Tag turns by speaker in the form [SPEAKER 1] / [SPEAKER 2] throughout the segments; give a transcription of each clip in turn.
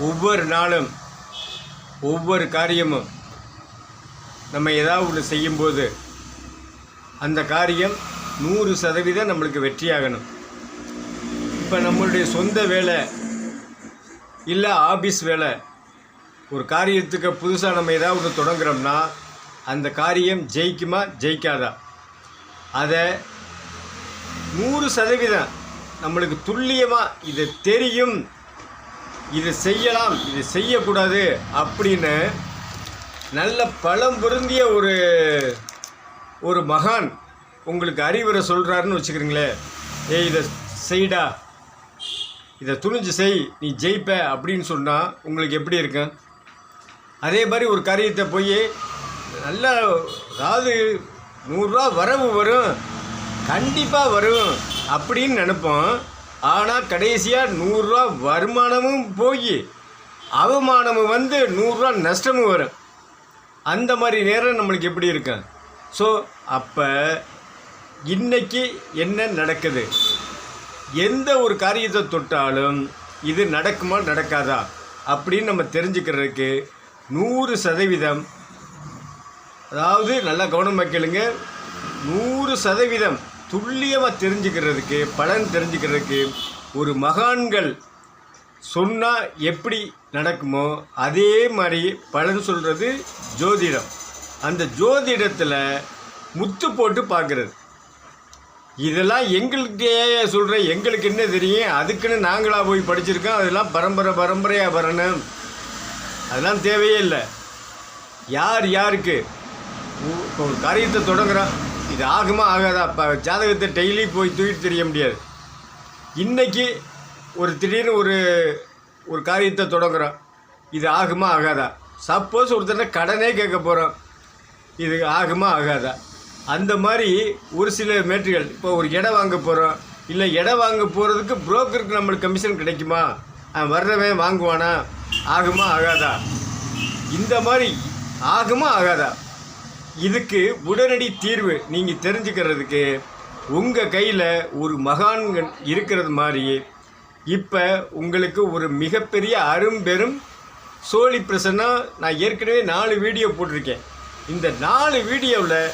[SPEAKER 1] ஒவ்வொரு நாளும் ஒவ்வொரு காரியமும் நம்ம ஏதாவது ஒன்று செய்யும்போது அந்த காரியம் நூறு சதவீதம் நம்மளுக்கு வெற்றியாகணும். இப்போ நம்மளுடைய சொந்த வேலை இல்லை ஆபீஸ் வேலை ஒரு காரியத்துக்கு புதுசாக நம்ம ஏதாவது ஒன்று தொடங்குறோம்னா அந்த காரியம் ஜெயிக்குமா ஜெயிக்காதா? அதை நூறு சதவீதம் நம்மளுக்கு துல்லியமாக இது தெரியும் இது செய்யலாம் இது செய்யக்கூடாது அப்படின்னு நல்ல பலம் பொருந்திய ஒரு ஒரு மகான் உங்களுக்கு அறிவுரை சொல்கிறாருன்னு வச்சுக்கிறீங்களேன் ஏய் இதை செய்டா. இதை துணிஞ்சு செய் நீ ஜெயிப்ப அப்படின்னு சொன்னால் உங்களுக்கு எப்படி இருக்கும்? அதே மாதிரி ஒரு காரியத்தை போய் நல்லா அதாவது நூறுரூவா வரவு வரும். கண்டிப்பாக வரும் அப்படின்னு நினப்போம். ஆனால் கடைசியாக நூறுரூவா வருமானமும் போய் அவமானமும் வந்து நூறுரூவா நஷ்டமும் வரும். அந்த மாதிரி நேரம் நம்மளுக்கு எப்படி இருக்கும் ஸோ அப்போ இன்னைக்கு என்ன நடக்குது? எந்த ஒரு காரியத்தை தொட்டாலும் இது நடக்குமா நடக்காதா? அப்படின்னு நம்ம தெரிஞ்சுக்கிறதுக்கு நூறு சதவீதம் அதாவது நல்லா கவனமாக கேளுங்க நூறு சதவீதம் துல்லியமாக தெரிஞ்சுக்கிறதுக்கு பலன் தெரிஞ்சுக்கிறதுக்கு ஒரு மகான்கள் சொன்னால் எப்படி நடக்குமோ அதே மாதிரி பலன் சொல்கிறது ஜோதிடம். அந்த ஜோதிடத்தில் முத்து போட்டு பார்க்குறது இதெல்லாம் எங்களுக்கே சொல்கிற எங்களுக்கு என்ன தெரியும்? அதுக்குன்னு நாங்களாக போய் படிச்சிருக்கோம். அதெல்லாம் பரம்பரை பரம்பரையாக வரணும். அதெல்லாம் தேவையே இல்லை. யார் யாருக்கு? இப்போ ஒரு காரியத்தை தொடங்குறான் இது ஆகுமா ஆகாதா? இப்போ ஜாதகத்தை டெய்லி போய் தூக்கிட்டு தெரிய முடியாது. இன்னைக்கு ஒரு திடீர்னு ஒரு ஒரு காரியத்தை தொடங்குறோம். இது ஆகுமா ஆகாதா? சப்போஸ் ஒருத்தர் கடனே கேட்க போகிறோம் இது ஆகுமா ஆகாதா? அந்த மாதிரி ஒரு சில மேட்ருகள் இப்போ ஒரு இடம் வாங்க போகிறோம் இல்லை இடம் வாங்க போகிறதுக்கு புரோக்கருக்கு நம்மளுக்கு கமிஷன் கிடைக்குமா? அவன் வர்றவன் வாங்குவானா? ஆகுமா ஆகாதா? இந்த மாதிரி ஆகுமா ஆகாதா? இதுக்கு உடனடி தீர்வு நீங்கள் தெரிஞ்சுக்கிறதுக்கு உங்கள் கையில் ஒரு மகான்கள் இருக்கிறது மாதிரி இப்போ உங்களுக்கு ஒரு மிகப்பெரிய அரும்பெரும் சோழி பிரசன்னா நான் ஏற்கனவே நாலு வீடியோ போட்டிருக்கேன். இந்த நாலு வீடியோவில்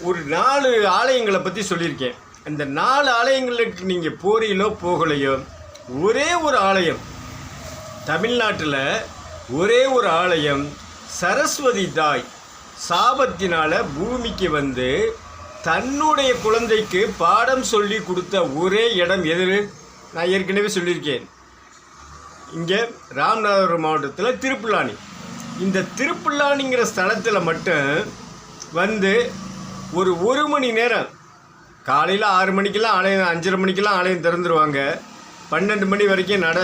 [SPEAKER 1] ஒரு நாலு ஆலயங்களை பற்றி சொல்லியிருக்கேன். அந்த நாலு ஆலயங்களுக்கு நீங்கள் போறீங்களோ போகலையோ ஒரே ஒரு ஆலயம் தமிழ்நாட்டில் ஒரே ஒரு ஆலயம் சரஸ்வதி தாய் சாபத்தினால பூமிக்கு வந்து தன்னுடைய குழந்தைக்கு பாடம் சொல்லி கொடுத்த ஒரே இடம் எது நான் ஏற்கனவே சொல்லியிருக்கேன். இங்கே ராமநாதபுரம் மாவட்டத்தில் திருப்புல்லானி இந்த திருப்புல்லானிங்கிற ஸ்தலத்தில் மட்டும் வந்து ஒரு ஒரு மணி நேரம் காலையில் ஆறு மணிக்கெல்லாம் ஆலயம் அஞ்சரை மணிக்கெல்லாம் ஆலயம் திறந்துருவாங்க. பன்னெண்டு மணி வரைக்கும் நட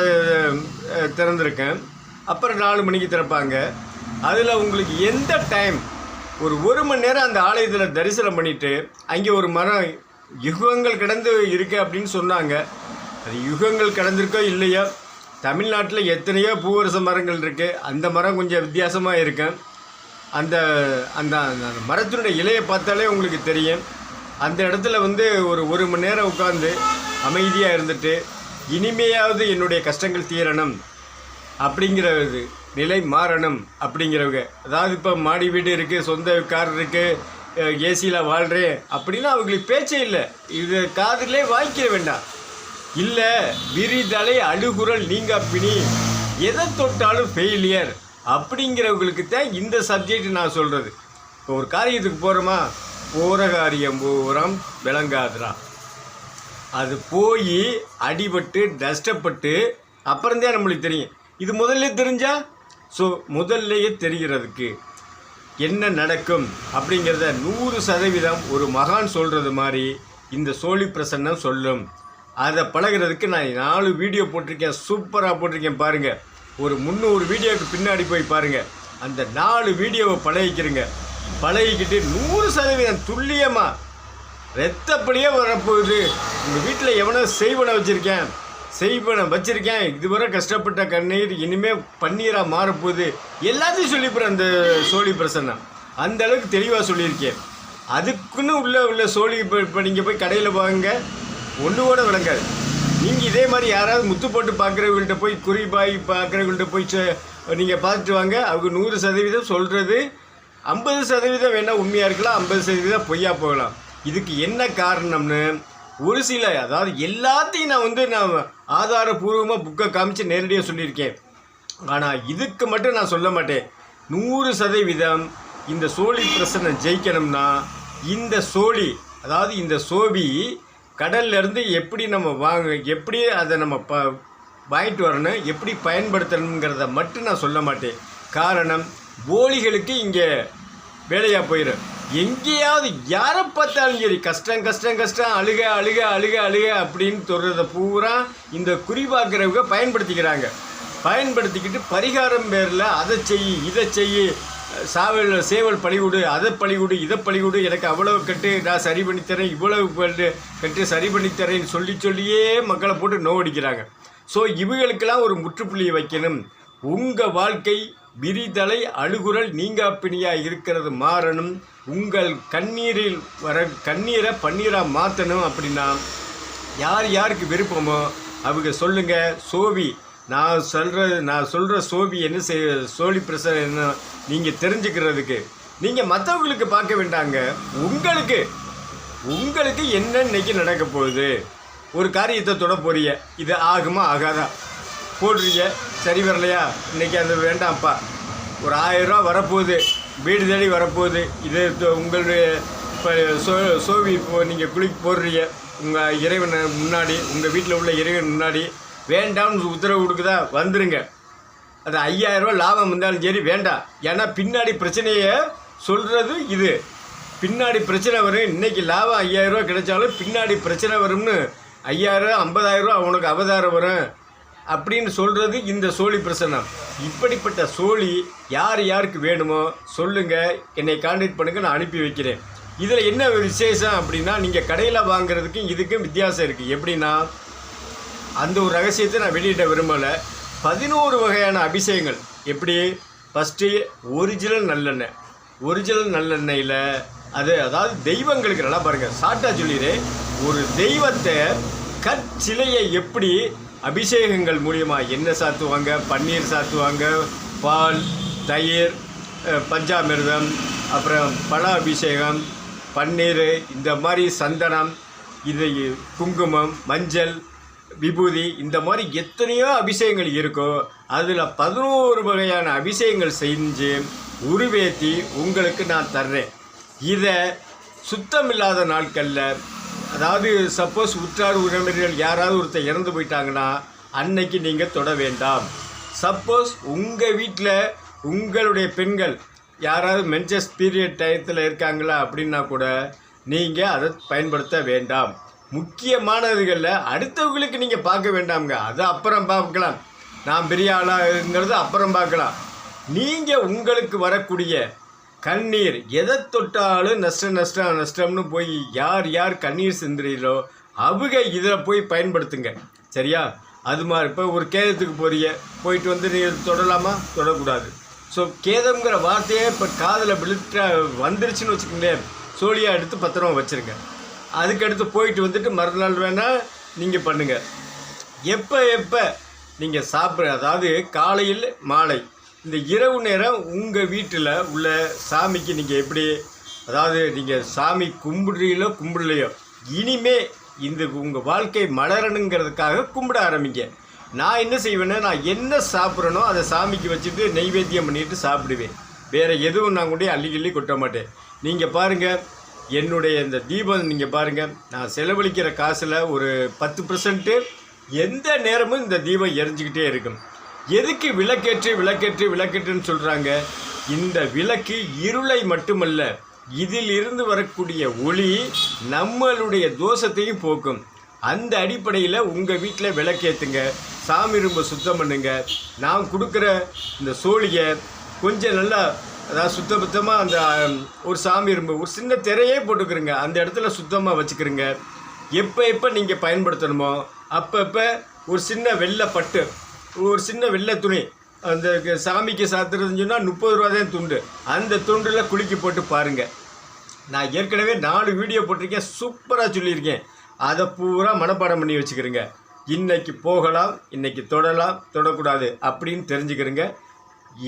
[SPEAKER 1] திறந்துருக்கேன் திறந்திருக்கேன். அப்புறம் நாலு மணிக்கு திறப்பாங்க. அதில் உங்களுக்கு எந்த டைம் ஒரு ஒரு மணி நேரம் அந்த ஆலயத்தில் தரிசனம் பண்ணிட்டு அங்கே ஒரு மரம் யுகங்கள் கடந்து இருக்கு அப்படின்னு சொன்னாங்க. அது யுகங்கள் கடந்திருக்கோ இல்லையோ தமிழ்நாட்டில் எத்தனையோ பூவரச மரங்கள் இருக்குது அந்த மரம் கொஞ்சம் வித்தியாசமாக இருக்கும் அந்த அந்த அந்த மரத்தினுடைய இலையை பார்த்தாலே உங்களுக்கு தெரியும். அந்த இடத்துல வந்து ஒரு ஒரு மணி நேரம் உட்காந்து அமைதியாக இருந்துட்டு இனிமையாவது என்னுடைய கஷ்டங்கள் தீரணும் அப்படிங்கிற இது. நிலை மாறணும் அப்படிங்கிறவங்க. அதாவது இப்போ மாடி வீடு இருக்குது சொந்த கார் இருக்குது ஏசியில் வாழ்கிறேன் அப்படின்னா அவங்களுக்கு பேச்சே இல்லை. இது காதிலே வாங்கிக்க வேண்டாம். இல்லை விரிதலை அழுகுரல் நீங்க பிணி. எதை தொட்டாலும் ஃபெயிலியர் அப்படிங்கிறவங்களுக்கு தான் இந்த சப்ஜெக்ட் நான் சொல்கிறது இப்போ ஒரு காரியத்துக்கு போகிறோமா போகிற காரியம் பூரம் விளங்காதுரா அது போய் அடிபட்டு நஷ்டப்பட்டு அப்புறம்தான் நம்மளுக்கு தெரியும். இது முதல்ல தெரிஞ்சால் ஸோ முதல்லையே தெரிகிறதுக்கு என்ன நடக்கும் அப்படிங்கிறத நூறு சதவீதம் ஒரு மகான் சொல்கிறது மாதிரி இந்த சோழி பிரசன்னம் சொல்லும். அதை பழகுறதுக்கு நான் நாலு வீடியோ போட்டிருக்கேன் சூப்பராக போட்டிருக்கேன் பாருங்கள் ஒரு முந்நூறு வீடியோவுக்கு பின்னாடி போய் பாருங்கள் அந்த நாலு வீடியோவை பழகிக்கிறங்க பழகிக்கிட்டு நூறு சதவீதம் துல்லியமாக ரத்தப்படியே வரப்போகுது. உங்கள் வீட்டில் எவனோ செய்வனை வச்சுருக்கேன். செய்வனை வச்சுருக்கேன். இதுவரை கஷ்டப்பட்ட கண்ணீர் இனிமே பன்னீராக மாறப்போகுது. எல்லாத்தையும் சொல்லிப்புறேன் அந்த சோழி பிரசன்னம் அந்த அளவுக்கு தெளிவாக சொல்லியிருக்கேன். அதுக்குன்னு உள்ள உள்ள சோழி இப்போ இப்போ நீங்கள் போய் கடையில் வாங்க ஒன்று கூட விளங்காது. நீங்கள் இதே மாதிரி யாராவது முத்து போட்டு பார்க்குறவங்கள்ட்ட போய் குறிப்பாய் பார்க்குறவங்கள்ட்ட போய் நீங்கள் பார்த்துட்டு வாங்க. அவங்க நூறு சதவீதம் சொல்கிறது ஐம்பது சதவீதம் வேணால் உண்மையாக இருக்கலாம் ஐம்பது சதவீதம் பொய்யா போகலாம். இதுக்கு என்ன காரணம்னு ஒரு சில அதாவது எல்லாத்தையும் நான் வந்து நான் ஆதாரபூர்வமாக புக்கை காமிச்சு நேரடியாக சொல்லியிருக்கேன். ஆனால் இதுக்கு மட்டும் நான் சொல்ல மாட்டேன். நூறு சதவீதம் இந்த சோழி பிரச்சனை ஜெயிக்கணும்னா இந்த சோழி அதாவது இந்த சோபி கடல்லேருந்து எப்படி நம்ம வாங்க எப்படி அதை நம்ம ப வாங்கிட்டு வரணும் எப்படி பயன்படுத்தணுங்கிறத மட்டும் நான் சொல்ல மாட்டேன். காரணம் போலிகளுக்கு இங்கே வேலையாக போயிடும் எங்கேயாவது யாரை பார்த்தாலும் சரி கஷ்டம் கஷ்டம் கஷ்டம் அழுக அழுக அழுக அழுக அப்படின்னு சொல்கிறத பூரா இந்த குறிபாக்கிறவங்க பயன்படுத்திக்கிறாங்க. பயன்படுத்திக்கிட்டு பரிகாரம் பேரில் அதை செய் இதை செய் சாவல் சேவல் பழிவிடு அதை பழிவிடு இதை பழிவிடு எனக்கு அவ்வளவு கட்டு நான் சரி பண்ணித்தரேன் இவ்வளவு கட்டு சரி பண்ணித்தரேன்னு சொல்லி சொல்லியே மக்களை போட்டு நோவடிக்கிறாங்க. ஸோ இவங்களுக்கெல்லாம் ஒரு முற்றுப்புள்ளியை வைக்கணும். உங்கள் வாழ்க்கை விரிதலை அழுகுரல் நீங்காப்பினியாக இருக்கிறது மாறணும் உங்கள் கண்ணீரில் வர கண்ணீரை பன்னீராக மாற்றணும் அப்படின்னா யார் யாருக்கு விருப்பமோ அவங்க சொல்லுங்கள் சோவி நான் சொல்கிற நான் சொல்கிற சோவி என்ன செய் சோழி பிரசன் என்ன நீங்கள் தெரிஞ்சுக்கிறதுக்கு. நீங்கள் மற்றவங்களுக்கு பார்க்க வேண்டாங்க. உங்களுக்கு உங்களுக்கு என்ன இன்னைக்கு நடக்க போகுது? ஒரு காரியத்தை தொட போகிறீங்க இது ஆகுமா ஆகாதா? போடுறீங்க சரி வரலையா? இன்னைக்கு அது வேண்டாம்ப்பா. ஒரு ஆயிரம் ரூபா வரப்போகுது. வீடு தேடி வரப்போகுது. இது உங்களுடைய இப்போ சோ சோவி இப்போ நீங்கள் குளிக்க போடுறீங்க. உங்கள் இறைவன் முன்னாடி உங்கள் வீட்டில் உள்ள இறைவன் முன்னாடி வேண்டாம்னு உத்தரவு கொடுக்குதா? வந்துருங்க. அது ஐயாயிரரூவா லாபம் வந்தாலும் சரி வேண்டாம். ஏன்னா பின்னாடி பிரச்சனையை சொல்கிறது இது. பின்னாடி பிரச்சனை வரும். இன்றைக்கி லாபம் ஐயாயிரரூவா கிடைச்சாலும் பின்னாடி பிரச்சனை வரும்னு ஐயாயிரம் ஐம்பதாயிரரூவா ரூபா அவதாரம் வரும். அப்படின்னு சொல்கிறது இந்த சோழி பிரசனம் இப்படிப்பட்ட சோழி யார் யாருக்கு வேணுமோ சொல்லுங்கள் என்னை கான்டாக்ட் பண்ணுங்கள் நான் அனுப்பி வைக்கிறேன். இதில் என்ன விசேஷம் அப்படின்னா நீங்கள் கடையில் வாங்குறதுக்கும் இதுக்கும் வித்தியாசம் இருக்குது எப்படின்னா அந்த ஒரு ரகசியத்தை நான் வெளியிட விரும்பலை. பதினோரு வகையான அபிஷேகங்கள். எப்படி? ஃபஸ்ட்டு ஒரிஜினல் நல்லெண்ணெய். ஒரிஜினல் நல்லெண்ணெயில் அது அதாவது தெய்வங்களுக்கு நல்லா பாருங்கள் சாட்டா சொல்லிடுறேன் ஒரு தெய்வத்தை கற்சிலையை எப்படி அபிஷேகங்கள் மூலியமாக எண்ணெய் சாத்துவாங்க பன்னீர் சாத்துவாங்க பால் தயிர் பஞ்சாமிர்தம் அப்புறம் பழ அபிஷேகம் பன்னீர் இந்த மாதிரி சந்தனம் இது குங்குமம் மஞ்சள் விபூதி இந்த மாதிரி எத்தனையோ அபிஷேகங்கள் இருக்கோ அதில் பதினோரு வகையான அபிஷேகங்கள் செஞ்சு உருவேத்தி உங்களுக்கு நான் தர்றேன். இதை சுத்தமில்லாத நாட்களில் அதாவது சப்போஸ் உற்றார் உறவினர்கள் யாராவது ஒருத்தர் இறந்து போயிட்டாங்கன்னா அன்னைக்கு நீங்கள் தொட வேண்டாம். சப்போஸ் உங்கள் வீட்டில் உங்களுடைய பெண்கள் யாராவது மென்சஸ் பீரியட் டயத்தில் இருக்காங்களா அப்படின்னா கூட நீங்கள் அதை பயன்படுத்த வேண்டாம். முக்கியமானதுகளில் அடுத்தவங்களுக்கு நீங்கள் பார்க்க வேண்டாம்ங்க. அது அப்புறம் பார்க்கலாம். நான் பெரிய ஆளாங்கிறது அப்புறம் பார்க்கலாம். நீங்கள் உங்களுக்கு வரக்கூடிய கண்ணீர். எதை தொட்டாலும் நஷ்டம் நஷ்டம் நஷ்டம்னு போய் யார் யார் கண்ணீர் சிந்துறீங்களோ அவங்க இதில் போய் பயன்படுத்துங்க. சரியா? அது மாதிரி இப்போ ஒரு கேதத்துக்கு போகிறீங்க போயிட்டு வந்து நீங்கள் தொடலாமா? தொடக்கூடாது. ஸோ கேதம்ங்கிற வார்த்தையே இப்போ காதில் விழுத்த வந்துருச்சுன்னு வச்சுக்கோங்களேன். சோழியாக எடுத்து பத்திரமா வச்சுருங்க. அதுக்கடுத்து போயிட்டு வந்துட்டு மறுநாள் வேணால் நீங்கள் பண்ணுங்கள் எப்போ எப்போ நீங்கள் சாப்பிட்ற அதாவது காலையில் மாலை. இந்த இரவு நேரம் உங்கள் வீட்டில் உள்ள சாமிக்கு நீங்கள் எப்படி அதாவது நீங்கள் சாமி கும்பிடுறீங்களோ கும்பிடலையோ இனிமே இந்த உங்கள் வாழ்க்கை மலரணுங்கிறதுக்காக கும்பிட ஆரம்பிங்க. நான் என்ன செய்வேன்னா நான் என்ன சாப்பிட்றேனோ அதை சாமிக்கு வச்சுட்டு நெய்வேத்தியம் பண்ணிட்டு சாப்பிடுவேன். வேறு எதுவும் நான் கூட அள்ளி கிள்ளி கொட்ட மாட்டேன். நீங்கள் பாருங்கள் என்னுடைய இந்த தீபம் நீங்கள் பாருங்கள் நான் செலவழிக்கிற காசில் ஒரு பத்து பர்சன்ட்டு எந்த நேரமும் இந்த தீபம் எரிஞ்சுக்கிட்டே இருக்கும். எதுக்கு விளக்கேற்று விளக்கேற்று விளக்கேற்றுன்னு சொல்கிறாங்க இந்த விளக்கு இருளை மட்டுமல்ல இதிலிருந்து வரக்கூடிய ஒளி நம்மளுடைய தோஷத்தையும் போக்கும். அந்த அடிப்படையில் உங்கள் வீட்டில் விளக்கேற்றுங்க சாமி ரொம்ப சுத்தம் பண்ணுங்க. நான் கொடுக்குற இந்த சோழியை கொஞ்சம் நல்லா அதாவது சுத்தபத்தமாக அந்த ஒரு சாமி இரும்பு ஒரு சின்ன திரையே போட்டுக்கிறங்க அந்த இடத்துல சுத்தமாக வச்சுக்கிறங்க எப்போ எப்போ நீங்கள் பயன்படுத்தணுமோ அப்பப்போ ஒரு சின்ன வெள்ளை பட்டு ஒரு சின்ன வெள்ளை துணி. அந்த சாமிக்கு சாத்துறதுன்னு சொன்னால் முப்பது ரூபா தான் துண்டு. அந்த துண்டில் குலுக்கி போட்டு பாருங்கள் நான் ஏற்கனவே நாலு வீடியோ போட்டிருக்கேன். சூப்பராக சொல்லியிருக்கேன். அதை பூரா மனப்பாடம் பண்ணி வச்சுக்கிறேங்க. இன்றைக்கி போகலாம் இன்றைக்கி தொடலாம் தொடக்கூடாது அப்படின்னு தெரிஞ்சுக்கிறேங்க.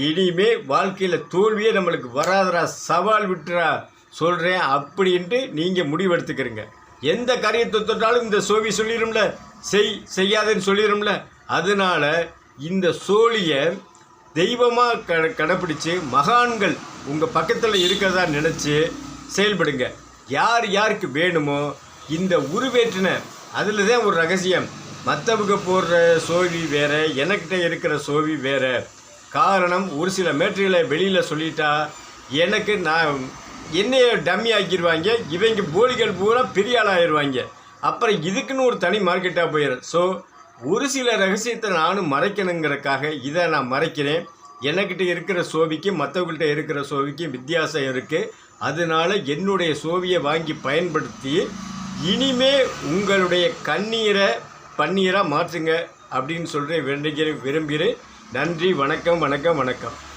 [SPEAKER 1] இனிமே வாழ்க்கையில் தோல்வியே நம்மளுக்கு வராதரா சவால் விட்டுறா சொல்கிறேன் அப்படின்ட்டு நீங்கள் முடிவெடுத்துக்கிறீங்க. எந்த காரியத்தை தொட்டாலும் இந்த சோவி சொல்லிடும்ல செய் செய்யாதுன்னு சொல்லிடும்ல அதனால இந்த சோழியை தெய்வமாக க கடைப்பிடிச்சு மகான்கள் உங்கள் பக்கத்தில் இருக்கிறதா நினச்சி செயல்படுங்க. யார் யாருக்கு வேணுமோ இந்த உருவேற்றின அதில் தான் ஒரு ரகசியம். மற்றவங்க போடுற சோவி வேறு எனக்கிட்ட இருக்கிற சோவி வேறு. காரணம் ஒரு சில மேட்ரிகளை வெளியில் சொல்லிட்டா எனக்கு நான் என்னைய டம்மி ஆக்கிடுவாங்க இவங்க போலிகள் பூரா பெரிய ஆயிடுவாங்க அப்புறம் இதுக்குன்னு ஒரு தனி மார்க்கெட்டாக போயிடும் ஸோ ஒரு சில ரகசியத்தை நானும் மறைக்கணுங்கிறக்காக இதை நான் மறைக்கிறேன். எனக்கிட்ட இருக்கிற சோவிக்கு மற்றவங்கள்ட்ட இருக்கிற சோவிக்கு வித்தியாசம் இருக்குது அதனால என்னுடைய சோவியை வாங்கி பயன்படுத்தி இனிமே உங்களுடைய கண்ணீரை பன்னீராக மாற்றுங்க அப்படின்னு சொல்கிறேன் விரும்புகிறேன் நன்றி வணக்கம் வணக்கம் வணக்கம்.